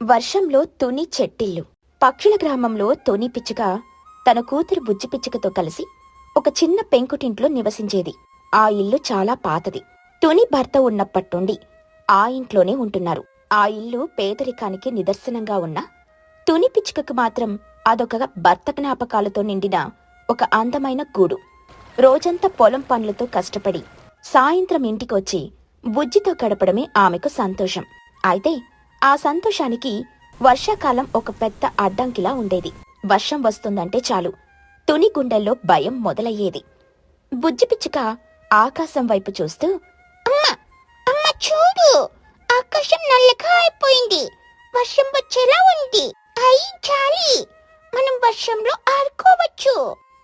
వర్షంలో తుని చెట్టిల్లు. పక్షుల గ్రామంలో తుని పిచ్చుక తన కూతురు బుజ్జి పిచ్చుకతో కలిసి ఒక చిన్న పెంకుటింట్లో నివసించేది. ఆ ఇల్లు చాలా పాతది. తుని భర్త ఉన్నప్పట్టుండి ఆ ఇంట్లోనే ఉంటున్నారు. ఆ ఇల్లు పేదరికానికి నిదర్శనంగా ఉన్న తుని పిచ్చుకకు మాత్రం అదొక భర్త జ్ఞాపకాలతో నిండిన ఒక అందమైన గూడు. రోజంతా పొలం పనులతో కష్టపడి సాయంత్రం ఇంటికొచ్చి బుజ్జితో గడపడమే ఆమెకు సంతోషం. అయితే ఆ సంతోషానికి వర్షాకాలం ఒక పెద్ద అడ్డంకిలా ఉండేది. వర్షం వస్తుందంటే చాలు. తుని గుండెల్లో భయం మొదలయ్యేది. బుజ్జి పిచ్చుక ఆకాశం వైపు చూస్తూ అమ్మా అమ్మ చూడు! ఆకాశం నల్లగా అయిపోయింది. వర్షం వచ్చేలా ఉంది. అయి చాలి. మనం వర్షంలో ఆడుకోవచ్చు.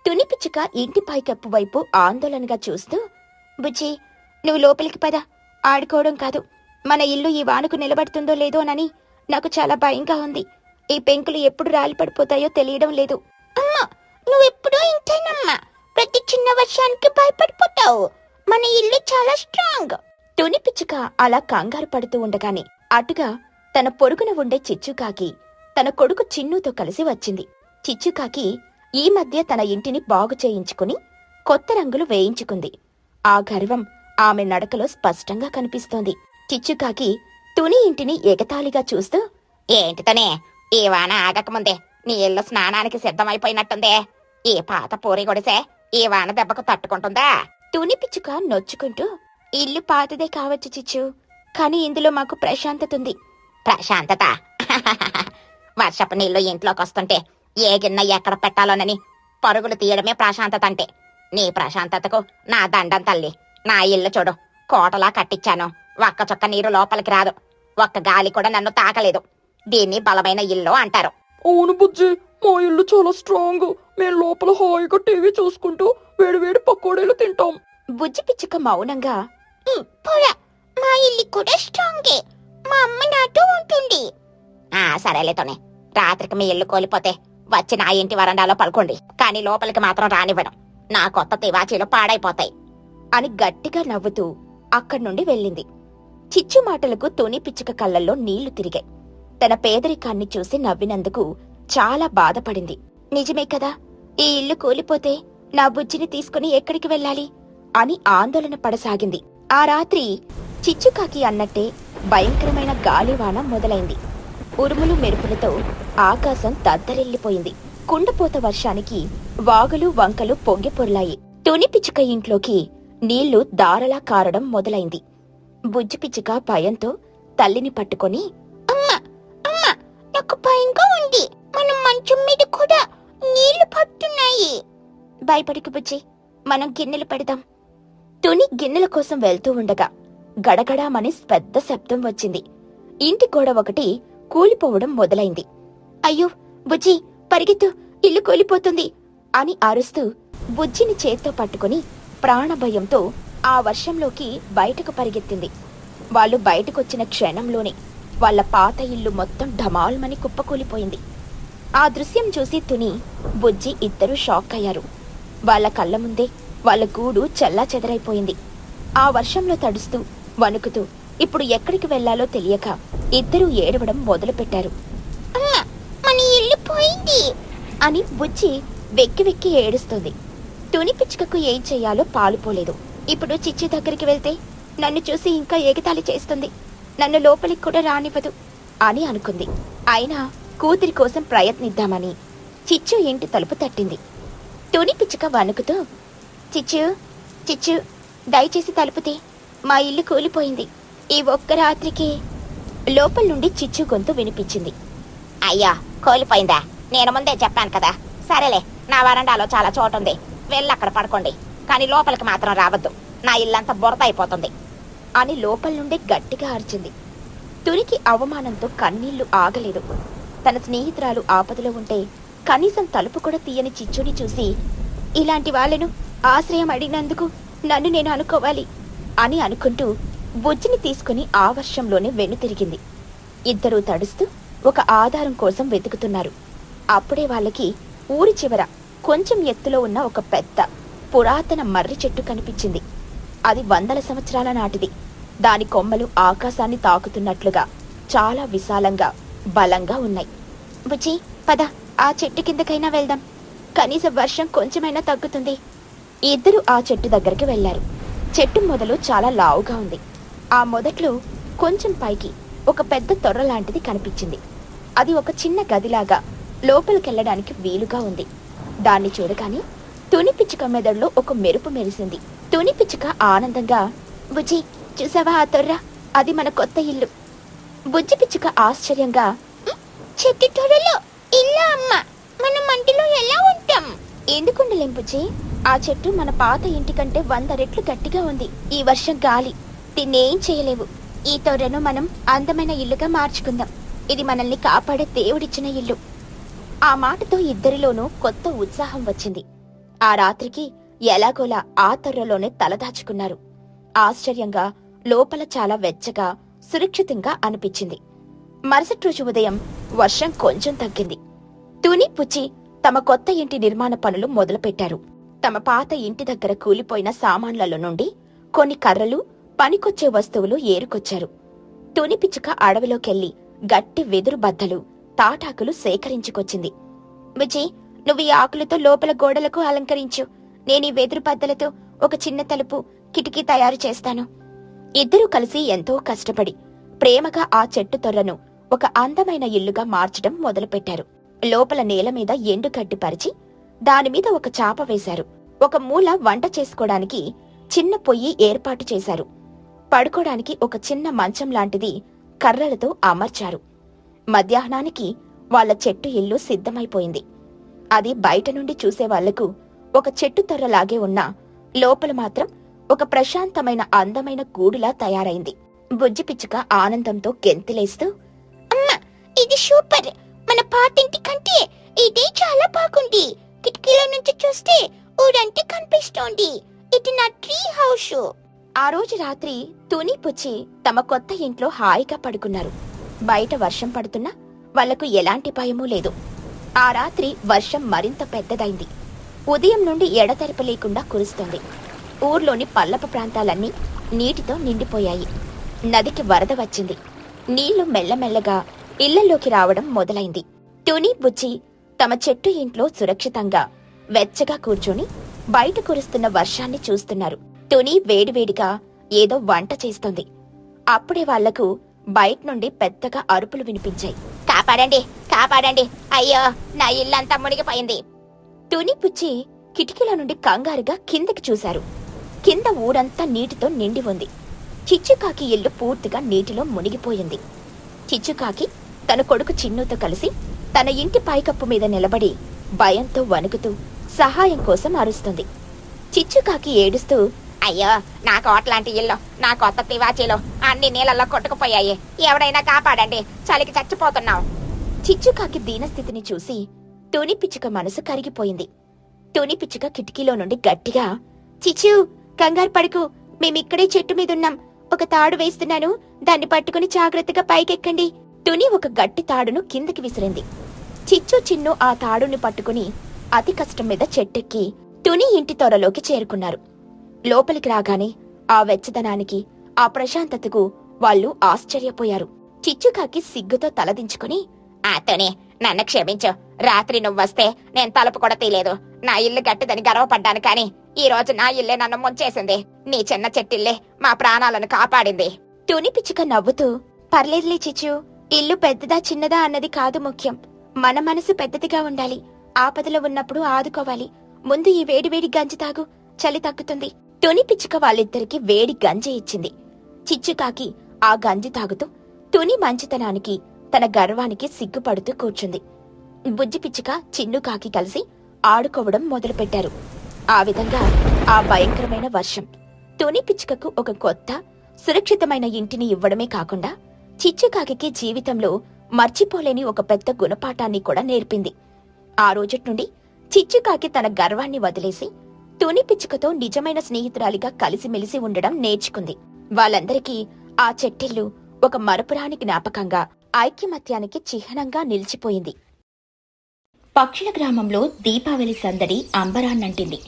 తుని పిచ్చుక ఇంటి పైకప్పు వైపు ఆందోళనగా చూస్తూ బుజ్జి నువ్వు లోపలికి పదా. ఆడుకోవడం కాదు. మన ఇల్లు ఈ వానకు నిలబడుతుందో లేదోనని నాకు చాలా భయంగా ఉంది. ఈ పెంకులు ఎప్పుడు రాలి పడిపోతాయో తెలియడం లేదు. అమ్మా నువ్వెప్పుడూ ఇంతేనమ్మా. ప్రతి చిన్న వర్షానికి భయపడిపోతావు. మన ఇల్లు చాలా స్ట్రాంగ్. తుని పిచ్చుక అలా కంగారు పడుతూ ఉండగానే అటుగా తన పొరుగున ఉండే చిచ్చుకాకి తన కొడుకు చిన్నుతో కలిసి వచ్చింది. చిచ్చుకాకి ఈ మధ్య తన ఇంటిని బాగు చేయించుకుని కొత్త రంగులు వేయించుకుంది. ఆ గర్వం ఆమె నడకలో స్పష్టంగా కనిపిస్తోంది. చిచ్చుకాకి తుని ఇంటిని ఎగతాళిగా చూస్తూ ఏంటితనే ఈ వాన ఆగకముందే. నీ ఇల్లు స్నానానికి సిద్ధమైపోయినట్టుందే. ఈ పాత పూరి గొడిసే ఈ వాన దెబ్బకు తట్టుకుంటుందా? తుని పిచ్చుక నొచ్చుకుంటూ ఇల్లు పాతదే కావచ్చు చిచ్చు కానీ ఇందులో మాకు ప్రశాంతత ఉంది. ప్రశాంతత? వర్షపు నీళ్ళు ఇంట్లోకి వస్తుంటే ఏ గిన్నె ఎక్కడ పెట్టాలోనని పరుగులు తీయడమే ప్రశాంతత అంటే. నీ ప్రశాంతతకు నా దండం తల్లి. నా ఇల్లు చూడు. కోటలా కట్టించాను. ఒక్క చుక్క నీరు లోపలికి రాదు. ఒక్క గాలి కూడా నన్ను తాకలేదు. దీన్ని బలమైన ఇల్లు అంటారు. అవును బుజ్జి మా ఇల్లు చాలా స్ట్రాంగ్. మేము లోపల హాయిగా టీవీ చూసుకుంటూ వేడివేడి పకోడీలు తింటాం. బుజ్జి పిచ్చుక మౌనంగా పోరా మా ఇల్లు కూడా స్ట్రాంగే. మా అమ్మ నాతో ఉంటుంది. ఆ సరేలేతోనే రాత్రికి మీ ఇల్లు కోల్పోతే వచ్చి నా ఇంటి వరండాలో పడుకోండి. కానీ లోపలికి మాత్రం రానివ్వడం నా కొత్త తివాచీలు పాడైపోతాయి. అని గట్టిగా నవ్వుతూ అక్కడి నుండి వెళ్ళింది. చిచ్చు మాటలకు తుని పిచ్చుక కళ్ళల్లో నీళ్ళు తిరిగాయి. తన పేదరికాన్ని చూసి నవ్వినందుకు చాలా బాధపడింది. నిజమే కదా ఈ ఇల్లు కూలిపోతే నా బుజ్జిని తీసుకుని ఎక్కడికి వెళ్ళాలి? అని ఆందోళన పడసాగింది. ఆ రాత్రి చిచ్చుకాకి అన్నట్టే భయంకరమైన గాలివాన మొదలైంది. ఉరుములు మెరుపులతో ఆకాశం దద్దరిల్లిపోయింది. కుండపోత వర్షానికి వాగులు వంకలు పొంగి పొర్లాయి. తుని పిచ్చుక ఇంట్లోకి నీళ్ళు దారలా కారడం మొదలైంది. బుజ్జి భయంతో తల్లిని పట్టుకొని అమ్మా అమ్మా నాకు భయంగా ఉంది. మనం మంచం మీద కూడా నీళ్ళు పడుతున్నాయి. భయపడికి బుజ్జి మనం గిన్నెలు పెడదాం. తుని గిన్నెల కోసం వెళ్తూ ఉండగా గడగడామని పెద్ద శబ్దం వచ్చింది. ఇంటి గోడ ఒకటి కూలిపోవడం మొదలైంది. అయ్యో బుజ్జి పరిగెత్తు ఇల్లు కూలిపోతుంది అని అరుస్తూ బుజ్జిని చేత్తో పట్టుకుని ప్రాణభయంతో ఆ వర్షంలోకి బయటకు పరిగెత్తింది. వాళ్ళు బయటకొచ్చిన క్షణంలోనే వాళ్ళ పాత ఇల్లు మొత్తం ఢమాల్మని కుప్పకూలిపోయింది. ఆ దృశ్యం చూసి తుని బుజ్జి ఇద్దరూ షాక్ అయ్యారు వాళ్ళ కళ్ళ ముందే వాళ్ళ గూడు చల్లా చెదరైపోయింది. ఆ వర్షంలో తడుస్తూ వణుకుతూ ఇప్పుడు ఎక్కడికి వెళ్ళాలో తెలియక ఇద్దరూ ఏడవడం మొదలుపెట్టారు. మన ఇల్లు పోయింది. అని బుజ్జి వెక్కి వెక్కి ఏడుస్తుంది. తుని పిచ్చుకకు ఏం చెయ్యాలో పాలుపోలేదు ఇప్పుడు చిచ్చి దగ్గరికి వెళ్తే నన్ను చూసి ఇంకా ఎగతాళి చేస్తుంది. నన్ను లోపలికి కూడా రానివ్వదు అని అనుకుంది. అయినా కూతురి కోసం ప్రయత్నిద్దామని చిచ్చు ఇంటి తలుపు తట్టింది. తుని పిచ్చుక వణుకుతూ చిచ్చు చిచ్చు దయచేసి తలుపుతే మా ఇల్లు కూలిపోయింది. ఈ ఒక్క రాత్రికి లోపల నుండి చిచ్చు గొంతు వినిపించింది. అయ్యా కోల్పోయిందా? నేను ముందే చెప్పాను కదా. సరేలే నా వరండాలో చాలా చోటుంది వెళ్ళి అక్కడ పడుకోండి. కానీ లోపలికి మాత్రం రావద్దు. నా ఇల్లంతా బురద అయిపోతుంది. అని లోపల నుండి గట్టిగా అరిచింది. తురికి అవమానంతో కన్నీళ్ళు ఆగలేదు. తన స్నేహితురాలు ఆపదలో ఉంటే కనీసం తలుపు కూడా తీయని చిచ్చుని చూసి ఇలాంటి వాళ్ళను ఆశ్రయం అడిగినందుకు నన్ను నేను అనుకోవాలి అని అనుకుంటూ బుజ్జిని తీసుకుని ఆ వర్షంలోనే వెనుతిరిగింది ఇద్దరూ తడుస్తూ ఒక ఆధారం కోసం వెతుకుతున్నారు. అప్పుడే వాళ్ళకి ఊరి చివర కొంచెం ఎత్తులో ఉన్న ఒక పెద్ద పురాతన మర్రి చెట్టు కనిపించింది. అది వందల సంవత్సరాల నాటిది. దాని కొమ్మలు ఆకాశాన్ని తాకుతున్నట్లుగా చాలా విశాలంగా బలంగా ఉన్నాయి. బుజ్జి పద ఆ చెట్టు కిందకైనా వెళ్దాం. కనీసం వర్షం కొంచెమైనా తగ్గుతుంది. ఇద్దరు ఆ చెట్టు దగ్గరికి వెళ్ళారు చెట్టు మొదలు చాలా లావుగా ఉంది. ఆ మొదట్లో కొంచెం పైకి ఒక పెద్ద తొర్ర లాంటిది కనిపించింది. అది ఒక చిన్న గదిలాగా లోపలికెళ్ళడానికి వీలుగా ఉంది. దాన్ని చూడగానే తుని పిచ్చుక మెదడులో ఒక మెరుపు మెరిసింది. తుని పిచ్చుక ఆనందంగా బుజ్జి చూసావా ఆ తొర్ర? అది మన కొత్త ఇల్లు. బుజ్జి పిచ్చుక ఆశ్చర్యంగా చెట్టు తొర్రలో ఇల్లా అమ్మ. మనం మంటిలో ఎలా ఉంటాం? ఎందుకుండలేం బుజ్జి. ఆ చెట్టు మన పాత ఇంటి కంటే వంద రెట్లు గట్టిగా ఉంది. ఈ వర్షం గాలి. దీన్నేం చేయలేవు. ఈ తొర్రను మనం అందమైన ఇల్లుగా మార్చుకుందాం. ఇది మనల్ని కాపాడే దేవుడిచ్చిన ఇల్లు. ఆ మాటతో ఇద్దరిలోనూ కొత్త ఉత్సాహం వచ్చింది. ఆ రాత్రికి ఎలాగోలా ఆ తొర్రలోనే తలదాచుకున్నారు ఆశ్చర్యంగా లోపల చాలా వెచ్చగా సురక్షితంగా అనిపించింది. మరుసటి రోజు ఉదయం వర్షం కొంచెం తగ్గింది. తుని పుచ్చి తమ కొత్త ఇంటి నిర్మాణ పనులు మొదలుపెట్టారు. తమ పాత ఇంటి దగ్గర కూలిపోయిన సామాన్లలో నుండి కొన్ని కర్రలు పనికొచ్చే వస్తువులు ఏరుకొచ్చారు. తుని పిచ్చుక అడవిలోకెళ్ళి గట్టి వెదురు బద్దలు తాటాకులు సేకరించుకొచ్చింది. విజయ్ నువ్వు ఈ ఆకులతో లోపల గోడలకు అలంకరించు. నేను ఈ వెదురు బద్దలతో ఒక చిన్న తలుపు కిటికీ తయారు చేస్తాను. ఇద్దరూ కలిసి ఎంతో కష్టపడి ప్రేమగా ఆ చెట్టు తొర్రను ఒక అందమైన ఇల్లుగా మార్చడం మొదలుపెట్టారు. లోపల నేల మీద ఎండుగడ్డి పరిచి దానిమీద ఒక చాప వేశారు. ఒక మూల వంట చేసుకోవడానికి చిన్న పొయ్యి ఏర్పాటు చేశారు. పడుకోడానికి ఒక చిన్న మంచం లాంటిది కర్రలతో అమర్చారు. మధ్యాహ్నానికి వాళ్ళ చెట్టు ఇల్లు సిద్ధమైపోయింది. అది బయట నుండి చూసేవాళ్ళకు ఒక చెట్టు తొర్రలాగే ఉన్నా లోపల మాత్రం ఒక ప్రశాంతమైన అందమైన గూడులా తయారైంది. బుజ్జి పిచ్చుక ఆనందంతో గెంతులేస్తూ అమ్మా ఇది సూపర్! మన పాతింటి కంటే ఇదే చాలా బాగుంది. కిటికీలో నుంచి చూస్తే ఊరంతా కనిపిస్తోంది. ఇది నా ట్రీ హౌస్. ఆ రోజు రాత్రి తుని పుచ్చి తమ కొత్త ఇంట్లో హాయిగా పడుకున్నారు. బయట వర్షం పడుతున్నా వాళ్ళకు ఎలాంటి భయమూ లేదు. ఆ రాత్రి వర్షం మరింత పెద్దదైంది. ఉదయం నుండి ఎడతెరప లేకుండా కురుస్తుంది. ఊర్లోని పల్లపు ప్రాంతాలన్నీ నీటితో నిండిపోయాయి. నదికి వరద వచ్చింది. నీళ్ళు మెల్లమెల్లగా ఇళ్ళలోకి రావడం మొదలైంది. తుని బుజ్జి తమ చెట్టు ఇంట్లో సురక్షితంగా వెచ్చగా కూర్చొని బయట కురుస్తున్న వర్షాన్ని చూస్తున్నారు. తుని వేడివేడిగా ఏదో వంట చేస్తుంది. అప్పుడే వాళ్ళకు బయట నుండి పెద్దగా అరుపులు వినిపించాయి. కాపాడండి కాపాడండి. అయ్యో నా ఇల్లంతా మునిగిపోయింది. తుని పుచ్చి కిటికీల నుండి కంగారుగా కిందకి చూశారు. కింద ఊరంతా నీటితో నిండి ఉంది. చిచ్చుకాకి ఇల్లు పూర్తిగా నీటిలో మునిగిపోయింది. చిచ్చుకాకి తన కొడుకు చిన్నుతో కలిసి తన ఇంటి పైకప్పు మీద నిలబడి భయంతో వణుకుతూ సహాయం కోసం అరుస్తుంది. చిచ్చుకాకి ఏడుస్తూ అయ్యో నా కోట్లాంటి ఇల్లు నా కొత్త తివాచీలో అన్ని నీళ్ళల్లో కొట్టుకుపోయాయి. ఎవడైనా కాపాడండి. చలికి చచ్చిపోతున్నావు చిచ్చుకాకి దీనస్థితిని చూసి తుని పిచ్చుక మనసు కరిగిపోయింది. తుని పిచ్చుక కిటికీలో నుండి గట్టిగా చిచ్చు కంగారు పడుకు. మేమిక్కడే చెట్టు మీదున్నాం. ఒక తాడు వేస్తున్నాను. దాన్ని పట్టుకుని జాగ్రత్తగా పైకెక్కండి. తుని ఒక గట్టి తాడును కిందకి విసిరింది. చిచ్చు చిన్ను ఆ తాడుని పట్టుకుని అతి కష్టం మీద చెట్టెక్కి టుని ఇంటి తొరలోకి చేరుకున్నారు. లోపలికి రాగానే ఆ వెచ్చదనానికి ఆ ప్రశాంతతకు వాళ్ళు ఆశ్చర్యపోయారు. చిచ్చుకాకి సిగ్గుతో తలదించుకుని ఆతోనే నన్ను క్షమించు. రాత్రి నువ్వొస్తే నేను తలుపు కూడా తీయలేదు. నా ఇల్లు గట్టిదని గర్వపడ్డాను కానీ ఈ రోజు నా ఇల్లే నన్ను ముంచేసింది. నీ చిన్న చెట్టిల్లే మా ప్రాణాలను కాపాడింది. తుని పిచ్చుక నవ్వుతూ పర్లేదులే చిచ్చు ఇల్లు పెద్దదా చిన్నదా అన్నది కాదు ముఖ్యం. మన మనసు పెద్దదిగా ఉండాలి. ఆపదలో ఉన్నప్పుడు ఆదుకోవాలి. ముందు ఈ వేడివేడి గంజి తాగు. చలి తగ్గుతుంది. తుని పిచ్చుక వాళ్ళిద్దరికి వేడి గంజి ఇచ్చింది. చిచ్చుకాకి ఆ గంజి తాగుతూ తుని మంచితనానికి తన గర్వానికి సిగ్గుపడుతూ కూర్చుంది. బుజ్జి పిచ్చుక చిన్నుకాకి కలిసి ఆడుకోవడం మొదలుపెట్టారు. ఆ విధంగా ఆ భయంకరమైన వర్షం తుని పిచ్చుకకు ఒక కొత్త సురక్షితమైన ఇంటిని ఇవ్వడమే కాకుండా చిచ్చుకాకి జీవితంలో మర్చిపోలేని ఒక పెద్ద గుణపాఠాన్ని కూడా నేర్పింది. ఆ రోజటి నుండి చిచ్చుకాకి తన గర్వాన్ని వదిలేసి తుని పిచ్చుకతో నిజమైన స్నేహితురాలిగా కలిసిమెలిసి ఉండడం నేర్చుకుంది. వాళ్ళందరికీ ఆ చెట్టిల్లు ఒక మరపురాని జ్ఞాపకంగా ఐక్యమత్యానికి చిహ్నంగా నిలిచిపోయింది. పక్షుల గ్రామంలో దీపావళి సందడి అంబరాన్నంటింది.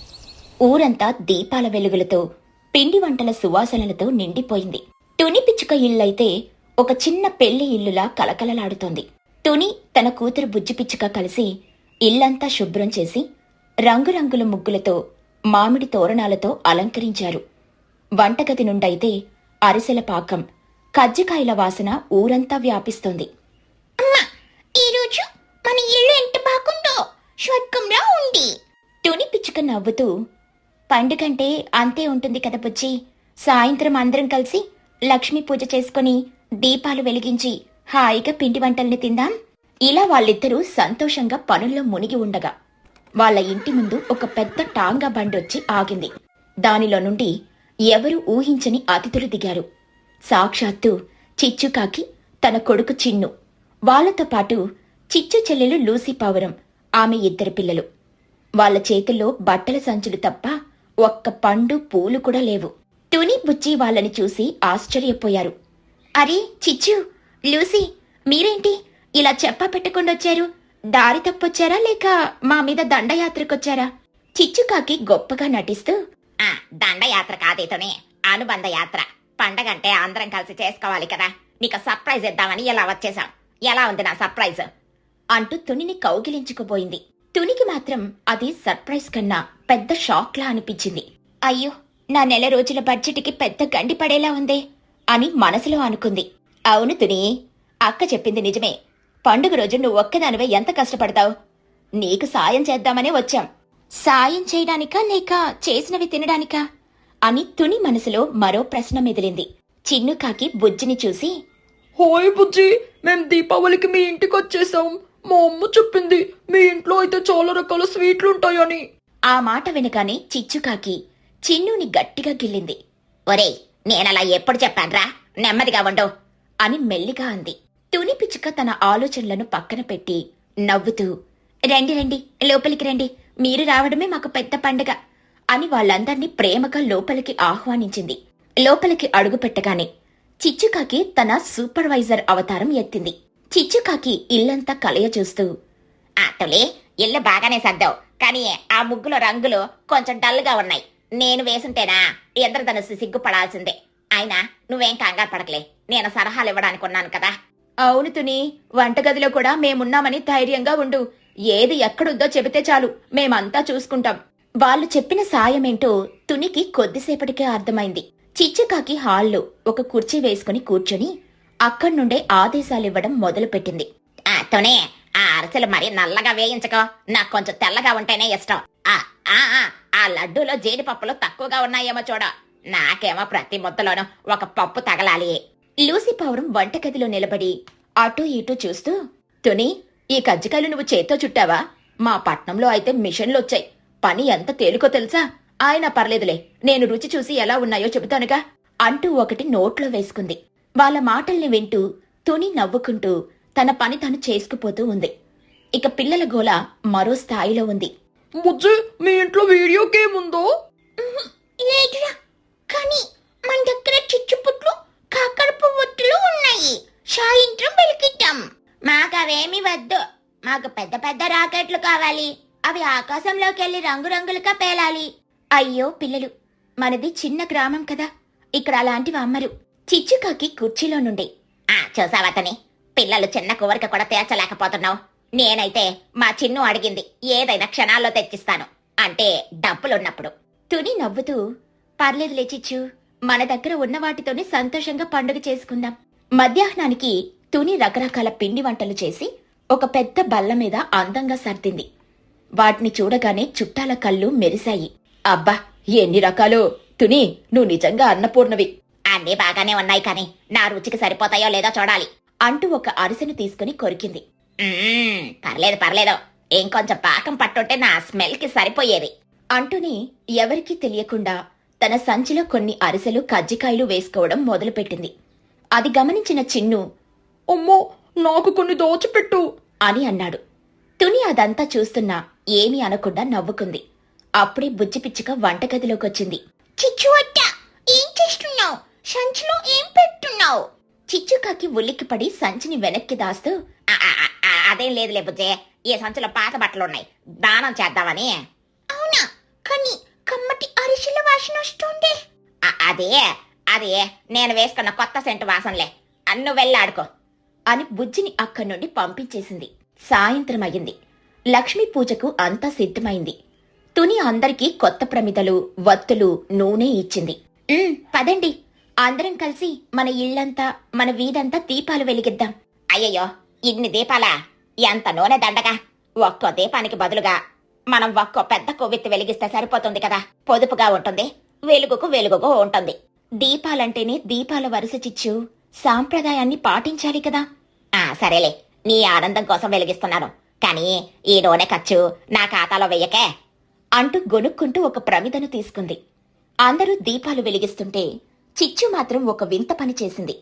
ఊరంతా దీపాల వెలుగులతో పిండి వంటల సువాసనలతో నిండిపోయింది. తుని పిచ్చుక ఇల్లైతే ఒక చిన్న పెళ్ళి ఇల్లులా కలకలలాడుతోంది. తుని తన కూతురు బుజ్జి పిచ్చుక కలిసి ఇల్లంతా శుభ్రం చేసి రంగురంగుల ముగ్గులతో మామిడి తోరణాలతో అలంకరించారు. వంటగది నుండైతే అరిసెల పాకం. కజ్జికాయల వాసన ఊరంతా వ్యాపిస్తోంది. ఈరోజు మన ఇల్లు ఎంత బాగుందో. స్వర్గంలా ఉంది. తుని పిచ్చుక నవ్వుతూ పండుగంటే అంతే ఉంటుంది కదా బుజ్జి. సాయంత్రం అందరం కలిసి లక్ష్మీ పూజ చేసుకుని దీపాలు వెలిగించి హాయిగా పిండి వంటల్ని తిందాం. ఇలా వాళ్ళిద్దరూ సంతోషంగా పనుల్లో మునిగి ఉండగా వాళ్ళ ఇంటి ముందు ఒక పెద్ద టాంగా బండొచ్చి ఆగింది. దానిలో నుండి ఎవరు ఊహించని అతిథులు దిగారు. సాక్షాత్తు చిచ్చుకాకి తన కొడుకు చిన్ను. వాళ్ళతో పాటు చిచ్చు చెల్లెలు లూసీ పావురం ఆమె ఇద్దరు పిల్లలు. వాళ్ళ చేతుల్లో బట్టల సంచులు తప్ప ఒక్క పండు పూలు కూడా లేవు. తుని బుజ్జి వాళ్ళని చూసి ఆశ్చర్యపోయారు. అరే చిచ్చు లూసీ మీరేంటి ఇలా చెప్పా పెట్టకుండా వచ్చారు దారి తప్పొచ్చారా లేక మా మీద దండయాత్రకొచ్చారా? చిచ్చుకాకి గొప్పగా నటిస్తూ ఆ దండయాత్ర కాదేతోనే అనుబంధ యాత్ర. పండగంటే అందరం కలిసి చేసుకోవాలి కదా. నీకు సర్ప్రైజ్ ఇద్దామని ఇలా వచ్చేశాం. ఎలా ఉంది నా సర్ప్రైజ్? అంటూ తునిని కౌగిలించుకుపోయింది. తునికి మాత్రం అది సర్ప్రైజ్ కన్నా పెద్ద షాక్లా అనిపించింది. అయ్యో నా నెల రోజుల బడ్జెట్కి పెద్ద గండి పడేలా ఉందే అని మనసులో అనుకుంది. అవును తుని అక్క చెప్పింది నిజమే. పండుగ రోజు నువ్వు ఒక్కదానివే ఎంత కష్టపడతావు? నీకు సాయం చేద్దామనే వచ్చాం. సాయం చేయడానికా లేక చేసినవి తినడానికా అని తుని మనసులో మరో ప్రశ్న మెదిలింది. చిన్నుకాకి బుజ్జిని చూసి హాయ్ బుజ్జి మేం దీపావళికి మీ ఇంటికి వచ్చేసాం మా అమ్మ చెప్పింది మీ ఇంట్లో అయితే చాలా రకాల స్వీట్లు ఉంటాయని ఆ మాట వినగానే చిచ్చుకాకి చిన్నుని గట్టిగా గిల్లింది. ఒరేయ్ నేనలా ఎప్పుడు చెప్పాన్రా? నెమ్మదిగా ఉండు అని మెల్లిగా అంది. తుని పిచ్చుక తన ఆలోచనలను పక్కన పెట్టి నవ్వుతూ రండి రండి లోపలికి రండి. మీరు రావడమే మాకు పెద్ద పండగ అని వాళ్ళందర్నీ ప్రేమగా లోపలికి ఆహ్వానించింది. లోపలికి అడుగుపెట్టగానే చిచ్చుకాకి తన సూపర్వైజర్ అవతారం ఎత్తింది. చిచ్చుకాకి ఇల్లంతా కలయ చూస్తూ ఆ ఇల్లు బాగానే సర్దావు కానీ ఆ ముగ్గుల రంగులు కొంచెం డల్గా ఉన్నాయి. నేను వేసుంటేనా? ఇంద్రధనుస్సు సిగ్గుపడాల్సిందే. అయినా నువ్వేం కంగారు పడకలే నేను సలహాలు ఇవ్వడానికి ఉన్నాను కదా. అవును తుని వంటగదిలో కూడా మేమున్నామని ధైర్యంగా ఉండు. ఏది ఎక్కడుందో చెబితే చాలు. మేమంతా చూసుకుంటాం. వాళ్ళు చెప్పిన సాయమేంటో తునికి కొద్దిసేపటికే అర్థమైంది. చిచ్చుకాకి హాల్లో ఒక కుర్చీ వేసుకుని కూర్చొని అక్కడి నుండే ఆదేశాలివ్వడం మొదలుపెట్టింది. ఆ తొనే ఆ అరసలు మరీ నల్లగా వేయించకో. నాకు కొంచెం తెల్లగా ఉంటేనే ఇష్టం. ఆ ఆ ఆ, ఆ లడ్డూలో జీడిపప్పులు తక్కువగా ఉన్నాయేమో చూడ. నాకేమో ప్రతి ముద్దలోనూ ఒక పప్పు తగలాలి లూసి పౌరం వంటగదిలో నిలబడి అటూ ఇటూ చూస్తూ తుని ఈ కజ్జికాయలు నువ్వు చేత్తో చుట్టావా? మా పట్నంలో అయితే మిషన్లు వచ్చాయి పని ఎంత తేలికో తెలుసా? ఆయన పర్లేదులే నేను రుచి చూసి ఎలా ఉన్నాయో చెబుతానుగా అంటూ ఒకటి నోట్లో వేసుకుంది. వాళ్ళ మాటల్ని వింటూ తుని నవ్వుకుంటూ తన పని తను చేసుకుపోతూ ఉంది. ఇక పిల్లల గోల మరో స్థాయిలో ఉంది. బుజ్జి మీ ఇంట్లో వీడియో గేమ్ ఉందో? లేదురా. కానీ మన దగ్గర చిచ్చుపుట్లు కాకరపు ఒత్తులు ఉన్నాయి సాయంత్రం వెలికిద్దాం మాకు అవేమి వద్దు మాకు పెద్ద పెద్ద రాకెట్లు కావాలి. అవి ఆకాశంలోకి వెళ్ళి రంగురంగులుగా పేలాలి. అయ్యో పిల్లలు మనది చిన్న గ్రామం కదా. ఇక్కడ అలాంటివి అమ్మరు. చిచ్చుకాకి కుర్చీలో నుండి. ఆ చూసావతని పిల్లలు చిన్న కోరిక కూడా తీర్చలేకపోతున్నావు నేనైతే మా చిన్ను అడిగింది ఏదైనా క్షణాల్లో తెచ్చిస్తాను. అంటే డబ్బులున్నప్పుడు. తుని నవ్వుతూ పర్లేదులే చిచ్చు మన దగ్గర ఉన్న వాటితోనే సంతోషంగా పండుగ చేసుకుందాం. మధ్యాహ్నానికి తుని రకరకాల పిండి వంటలు చేసి ఒక పెద్ద బల్ల మీద అందంగా సర్దింది. వాటిని చూడగానే చుట్టాల కళ్ళు మెరిశాయి. అబ్బా ఎన్ని రకాలు! తుని నువ్వు నిజంగా అన్నపూర్ణవి. అన్నీ బాగానే ఉన్నాయి కానీ నా రుచికి సరిపోతాయో లేదో చూడాలి. అంటూ ఒక అరిసెను తీసుకుని కొరికింది. పర్లేదు పర్లేదు. ఇంకొంచెం పాకం పట్టుంటే నా స్మెల్కి సరిపోయేది. అంటూనే ఎవరికీ తెలియకుండా తన సంచిలో కొన్ని అరిసెలు కజ్జికాయలు వేసుకోవడం మొదలుపెట్టింది. అది గమనించిన చిన్ను అమ్మో నాకు కొన్ని దోచిపెట్టు. అని అన్నాడు. తుని అదంతా చూస్తున్నా ఏమీ అనకుండా నవ్వుకుంది. అప్పుడే బుజ్జి పిచ్చుక వంటగదిలోకొచ్చింది. చిచ్చు అట్ట ఏం చేస్తున్నావు? సంచిలో ఏం పెట్టున్నావు చిచ్చుకాకి ఉలిక్కిపడి సంచిని వెనక్కి దాస్తూ అదేం లేదులే బుజ్జే ఈ సంచిలో పాత బట్టలు ఉన్నాయి దానం చేద్దామని. అవునా? కానీ కమ్మటి అరిసెల వాసన వస్తుంది. అదే అది నేను వేసుకున్న కొత్త సెంటు వాసనలే. అన్ను వెళ్ళాడుకో. అని బుజ్జిని అక్కడి నుండి పంపించేసింది. సాయంత్రం అయింది లక్ష్మీ పూజకు అంతా సిద్ధమైంది. తుని అందరికీ కొత్త ప్రమిదలు వత్తులు నూనె ఇచ్చింది. పదండి. అందరం కలిసి మన ఇళ్ళంతా మన వీధంతా దీపాలు వెలిగిద్దాం. అయ్యయ్యో ఇన్ని దీపాలా? ఎంత నూనె దండగా? ఒక్కో దీపానికి బదులుగా మనం ఒక్కో పెద్ద కొవ్వెత్తి వెలిగిస్తే సరిపోతుంది కదా. పొదుపుగా ఉంటుంది వెలుగుకు వెలుగుకు ఉంటుంది. దీపాలంటేనే దీపాల వరుస చిచ్చు. సాంప్రదాయాన్ని పాటించాలి కదా. ఆ సరేలే. నీ ఆనందం కోసం వెలిగిస్తున్నాను. కానీ ఈ నూనె ఖర్చు నా ఖాతాలో వెయ్యకే. అంటూ గొనుక్కుంటూ ఒక ప్రమిదను తీసుకుంది. అందరూ దీపాలు వెలిగిస్తుంటే చిచ్చు మాత్రం ఒక వింత పని చేసింది.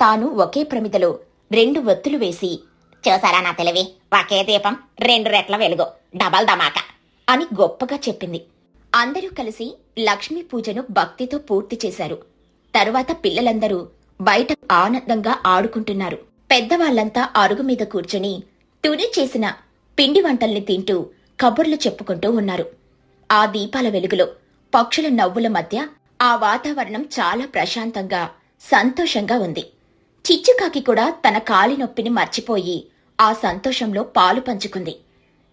తాను ఒకే ప్రమిదలో రెండు ఒత్తులు వేసి చూసారా నా తెలివి? ఒకే దీపం రెండు రెట్ల వెలుగు. డబల్ ధమాక అని గొప్పగా చెప్పింది. అందరూ కలిసి లక్ష్మీ పూజను భక్తితో పూర్తి చేశారు. తరువాత పిల్లలందరూ బయట ఆనందంగా ఆడుకుంటున్నారు. పెద్దవాళ్ళంతా అరుగు మీద కూర్చుని తుని చేసిన పిండి వంటల్ని తింటూ కబుర్లు చెప్పుకుంటూ ఉన్నారు. ఆ దీపాల వెలుగులో పక్షుల నవ్వుల మధ్య ఆ వాతావరణం చాలా ప్రశాంతంగా సంతోషంగా ఉంది. చిచ్చుకాకి కూడా తన కాలి నొప్పిని మర్చిపోయి ఆ సంతోషంలో పాలు పంచుకుంది.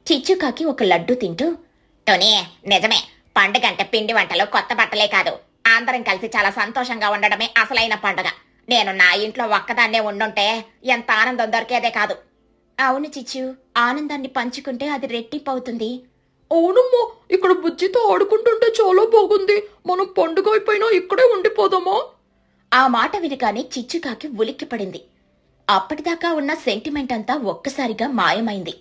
చిచ్చుకాకి ఒక లడ్డు తింటూ టోనీ నిజమే పండుగంటే పిండి వంటలు కొత్త బట్టలే కాదు. అందరం కలిసి చాలా సంతోషంగా ఉండడమే అసలైన పండుగ. నేను నా ఇంట్లో ఒక్కదాన్నే ఉండుంటే ఎంత ఆనందం దొరికేదే కాదు. అవును చిచ్చు ఆనందాన్ని పంచుకుంటే అది రెట్టింపు అవుతుంది అవునమ్మా ఇక్కడ బుజ్జితో ఆడుకుంటుంటే చాలా బాగుంది. మనం పండుగ అయిపోయినా ఇక్కడే ఉండిపోదామా? ఆ మాట వినగానే చిచ్చుకాకి ఉలిక్కిపడింది అప్పటిదాకా ఉన్న సెంటిమెంట్ అంతా ఒక్కసారిగా మాయమైంది.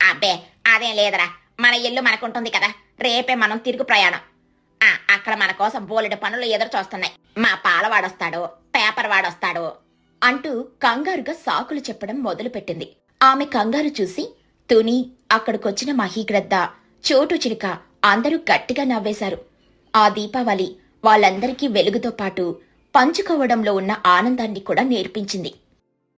అబ్బే అదేం లేదరా. మన ఇల్లు మనకుంటుంది కదా. రేపే మనం తిరుగు ప్రయాణం. అక్కడ మన కోసం బోలెడు పనులు ఎదురు చూస్తున్నాయి. మా పాలవాడొస్తాడు పేపర్ వాడొస్తాడు అంటూ కంగారుగా సాకులు చెప్పడం మొదలుపెట్టింది. ఆమె కంగారు చూసి తుని అక్కడికొచ్చిన మహీగ్రద్ద చోటు చిలుక అందరూ గట్టిగా నవ్వేశారు. ఆ దీపావళి వాళ్ళందరికీ వెలుగుతో పాటు పంచుకోవడంలో ఉన్న ఆనందాన్ని కూడా నేర్పించింది.